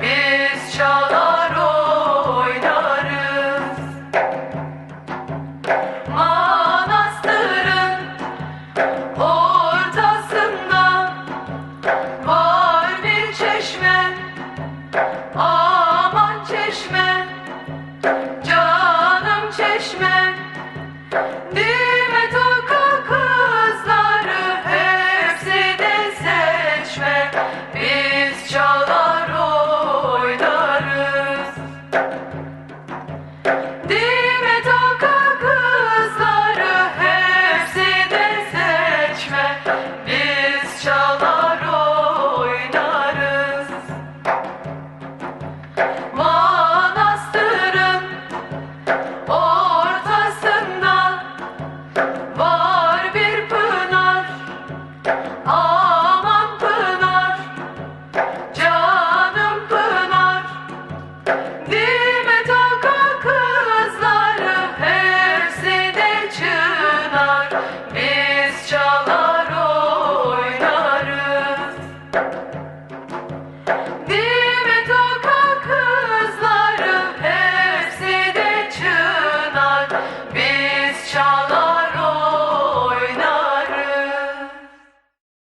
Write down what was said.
Biz çalar oynarız. Manastırın ortasında Var bir çeşme. Hey.